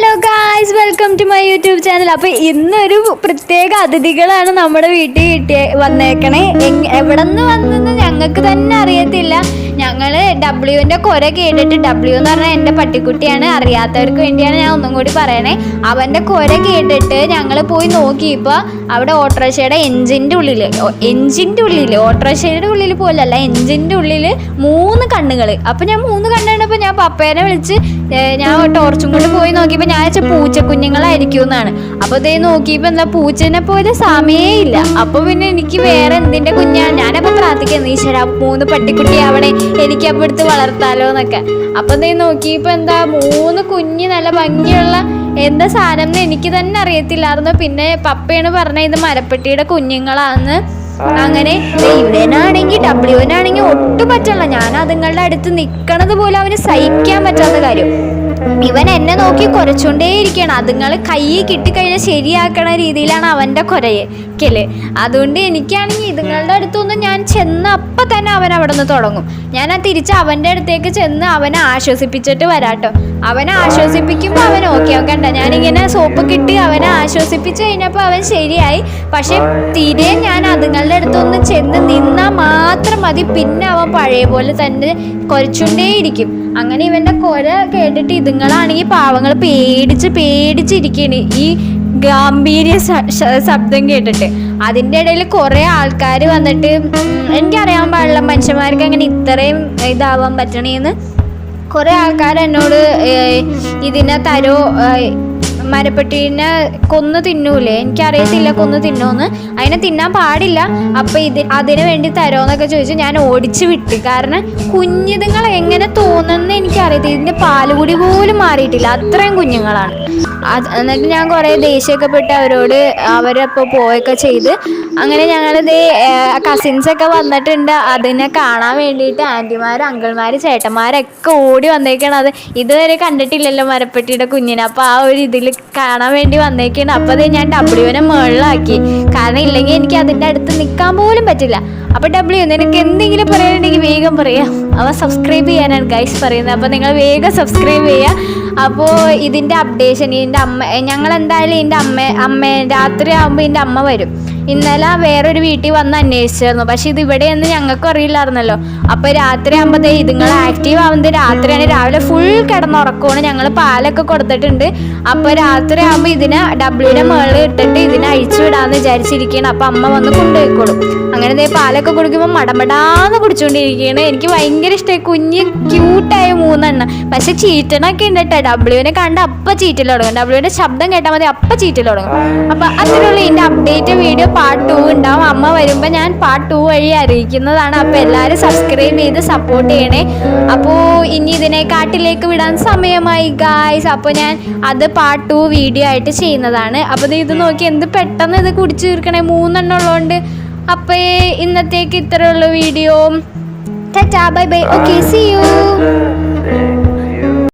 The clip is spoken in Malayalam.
Hello guys welcome to my YouTube channel അപ്പൊ ഇന്നൊരു പ്രത്യേക അതിഥികളാണ് നമ്മുടെ വീട്ടിൽ കിട്ടിയ വന്നേക്കണേ. എവിടെ നിന്ന് വന്നെന്ന് ഞങ്ങൾക്ക് തന്നെ അറിയത്തില്ല. ഞങ്ങൾ ഡബ്ല്യുവിന്റെ കുര കേട്ടിട്ട് ഡബ്ല്യു എന്ന് പറഞ്ഞാൽ എന്റെ പട്ടിക്കുട്ടിയാണ്. അറിയാത്തവർക്ക് വേണ്ടിയാണ് ഞാൻ ഒന്നും കൂടി പറയണേ. അവന്റെ കുര കേട്ടിട്ട് ഞങ്ങൾ പോയി നോക്കിയപ്പോൾ അവിടെ ഓട്ടോറിക്ഷയുടെ എഞ്ചിന്റെ ഉള്ളിൽ എഞ്ചിന്റെ ഉള്ളിൽ ഓട്ടോറിക്ഷയുടെ ഉള്ളിൽ പോലല്ല എഞ്ചിന്റെ ഉള്ളിൽ മൂന്ന് കണ്ണുകൾ അപ്പം ഞാൻ മൂന്ന് കണ്ണ് പപ്പേനെ വിളിച്ച് ഞാൻ ടോർച്ചും കൊണ്ട് പോയി നോക്കിയപ്പോൾ ഞാൻ വെച്ച പൂച്ചക്കുഞ്ഞുങ്ങളായിരിക്കും എന്നാണ് അപ്പോൾ ഇതേ നോക്കിയപ്പോൾ എന്താ പൂച്ചനെ പോലെ സമയേ ഇല്ല അപ്പോൾ പിന്നെ എനിക്ക് വേറെ എന്തിന്റെ കുഞ്ഞാണ്? ഞാനപ്പോൾ പ്രാർത്ഥിക്കുന്നത് ഈശ്വര മൂന്ന് പട്ടിക്കുട്ടി ആവണേ എനിക്ക് അപ്പോൾ എടുത്ത് വളർത്താലോ എന്നൊക്കെ. അപ്പോൾ ഇതേ നോക്കിയപ്പോൾ എന്താ മൂന്ന് കുഞ്ഞ് നല്ല ഭംഗിയുള്ള എന്താ സാധനം എന്ന് എനിക്ക് തന്നെ അറിയത്തില്ലായിരുന്നു. പിന്നെ പപ്പയാണ് പറഞ്ഞത് ഇത് മരപ്പെട്ടിയുടെ കുഞ്ഞുങ്ങളാന്ന്. അങ്ങനെ ഇവനാണെങ്കിൽ ഡബ്ല്യുവിനാണെങ്കിൽ ഒട്ടും പറ്റില്ല ഞാൻ അതുങ്ങളുടെ അടുത്ത് നിൽക്കണത് പോലും അവന് സഹിക്കാൻ പറ്റാത്ത കാര്യം. ഇവൻ എന്നെ നോക്കി കുരച്ചുകൊണ്ടേയിരിക്കുകയാണ്. അതുങ്ങൾ കൈ കിട്ടിക്കഴിഞ്ഞാൽ ശരിയാക്കണ രീതിയിലാണ് അവന്റെ കുരയ്ക്കൽ അതുകൊണ്ട് എനിക്കാണെങ്കിൽ ഇതുങ്ങളുടെ അടുത്തൊന്നും ഞാൻ ചെന്ന് അപ്പം തന്നെ അവൻ അവിടെ നിന്ന് തുടങ്ങും. ഞാൻ ആ തിരിച്ച് അവന്റെ അടുത്തേക്ക് ചെന്ന് അവനെ ആശ്വസിപ്പിച്ചിട്ട് വരാട്ടോ. അവനെ ആശ്വസിപ്പിക്കുമ്പോൾ അവൻ ഓക്കെ കണ്ട ഞാനിങ്ങനെ സോപ്പ് കിട്ടി അവനെ ആശ്വസിപ്പിച്ച് കഴിഞ്ഞപ്പോൾ അവൻ ശരിയായി. പക്ഷെ തീരെ ഞാൻ അതുങ്ങളുടെ അടുത്തൊന്ന് ചെന്ന് നിന്നാൽ മാത്രം മതി. പിന്നെ അവൻ പഴയ പോലെ തന്നെ കുരച്ചുകൊണ്ടേയിരിക്കും. അങ്ങനെ ഇവന്റെ കുര കേട്ടിട്ട് ഇതുങ്ങളാണെങ്കിൽ പാവങ്ങൾ പേടിച്ച് പേടിച്ചിരിക്കണ് ഈ ഗാംഭീര്യ ശബ്ദം കേട്ടിട്ട്. അതിന്റെ ഇടയിൽ കുറേ ആൾക്കാർ വന്നിട്ട് എനിക്കറിയാൻ പാടില്ല മനുഷ്യന്മാർക്ക് അങ്ങനെ ഇത്രയും ഇതാവാൻ പറ്റണേന്ന്. കുറേ ആൾക്കാർ എന്നോട് ഇതിനെ തരോ മരപ്പെട്ടിനെ കൊന്നു തിന്നൂലേ? എനിക്കറിയത്തില്ല കൊന്നു തിന്നോന്ന്. അതിനെ തിന്നാൻ പാടില്ല. അപ്പം ഇത് അതിന് വേണ്ടി തരോന്നൊക്കെ ചോദിച്ചു ഞാൻ ഓടിച്ചു വിട്ടു. കാരണം കുഞ്ഞുതുങ്ങൾ എങ്ങനെ തോന്നുന്നെന്ന് എനിക്കറിയത്തില്ല. ഇതിന്റെ പാലുകൂടി പോലും മാറിയിട്ടില്ല. അത്രയും കുഞ്ഞുങ്ങളാണ്. അത് എന്നിട്ട് ഞാൻ കുറേ ദേഷ്യമൊക്കെ പെട്ട് അവരോട് അവരപ്പോൾ പോയൊക്കെ ചെയ്ത്. അങ്ങനെ ഞങ്ങളിത് കസിൻസൊക്കെ വന്നിട്ടുണ്ട്. അതിനെ കാണാൻ വേണ്ടിയിട്ട് ആന്റിമാരും അങ്കിൾമാർ ചേട്ടന്മാരൊക്കെ ഓടി വന്നേക്കാണ്. അത് ഇതുവരെ കണ്ടിട്ടില്ലല്ലോ മരപ്പെട്ടിയുടെ കുഞ്ഞിനെ. അപ്പോൾ ആ ഒരു ഇതിൽ കാണാൻ വേണ്ടി വന്നേക്കാണ്. അപ്പോൾ അത് ഞാൻ ഡബ്ല്യുവിനെ മുകളിലാക്കി. കാരണം ഇല്ലെങ്കിൽ എനിക്ക് അതിന്റെ അടുത്ത് നിൽക്കാൻ പോലും പറ്റില്ല. അപ്പോൾ ഡബ്ല്യു നിനക്ക് എന്തെങ്കിലും പറയാനുണ്ടെങ്കിൽ വേഗം പറയാം. അവ സബ്സ്ക്രൈബ് ചെയ്യാനാണ് ഗൈസ് പറയുന്നത്. അപ്പോൾ നിങ്ങൾ വേഗം സബ്സ്ക്രൈബ് ചെയ്യുക. അപ്പോൾ ഇതിന്റെ അപ്ഡേഷൻ ഇതിന്റെ അമ്മ ഞങ്ങൾ എന്തായാലും ഇതിന്റെ അമ്മ അമ്മ രാത്രി ആകുമ്പോൾ ഇതിന്റെ അമ്മ വരും. ഇന്നലെ വേറൊരു വീട്ടിൽ വന്ന് അന്വേഷിച്ചിരുന്നു പക്ഷെ ഇത് ഇവിടെയൊന്നും ഞങ്ങൾക്കും അറിയില്ലായിരുന്നല്ലോ. അപ്പോൾ രാത്രി ആകുമ്പോഴത്തേ ഇതുങ്ങൾ ആക്റ്റീവ് ആവുന്നത് രാത്രിയാണ്. രാവിലെ ഫുൾ കിടന്നുറക്കമാണ് ഞങ്ങൾ പാലൊക്കെ കൊടുത്തിട്ടുണ്ട്. അപ്പോൾ രാത്രി ആകുമ്പോൾ ഇതിനെ ഡബ്ല്യൂടെ മുകളിൽ ഇട്ടിട്ട് ഇതിനെ അഴിച്ചു വിടാമെന്ന് വിചാരിച്ചിരിക്കുകയാണ് അപ്പോൾ അമ്മ വന്ന് കൊണ്ടുപോയിക്കോളും. അങ്ങനെ ദേ പാലൊക്കെ കുടിക്കുമ്പോൾ മടമടാന്ന് കുടിച്ചുകൊണ്ടിരിക്കുകയാണ് എനിക്ക് ഭയങ്കര ഇഷ്ടമായി കുഞ്ഞ് ക്യൂട്ടായ മൂന്നെണ്ണം. പക്ഷെ ചീറ്റണൊക്കെ ഉണ്ട് കേട്ടോ ഡബ്ല്യുവിനെ കണ്ട് അപ്പം ചീറ്റൽ തുടങ്ങും. ഡബ്ല്യുവിന്റെ ശബ്ദം കേട്ടാൽ മതി അപ്പം ചീറ്റൽ തുടങ്ങും. അപ്പം അത്രയുള്ള ഇതിന്റെ അപ്ഡേറ്റ് വീഡിയോ പാർട്ട് ടു ഉണ്ടാവും. അമ്മ വരുമ്പോൾ ഞാൻ പാർട്ട് ടു വഴി അറിയിക്കുന്നതാണ്. അപ്പോൾ എല്ലാവരും സബ്സ്ക്രൈബ് ചെയ്ത് സപ്പോർട്ട് ചെയ്യണേ. അപ്പോൾ ഇനി ഇതിനെ കാട്ടിലേക്ക് വിടാൻ സമയമായി ഗായ്സ് അപ്പോൾ ഞാൻ അത് പാർട്ട് ടു വീഡിയോ ആയിട്ട് ചെയ്യുന്നതാണ്. അപ്പോൾ ഇത് നോക്കി എന്ത് പെട്ടെന്ന് ഇത് കുടിച്ചു തീർക്കണേ. മൂന്നെണ്ണം ഉള്ളതുകൊണ്ട് അപ്പോൾ ഇന്നത്തേക്ക് ഇത്രയുള്ള video ta-ta bye bye okay see you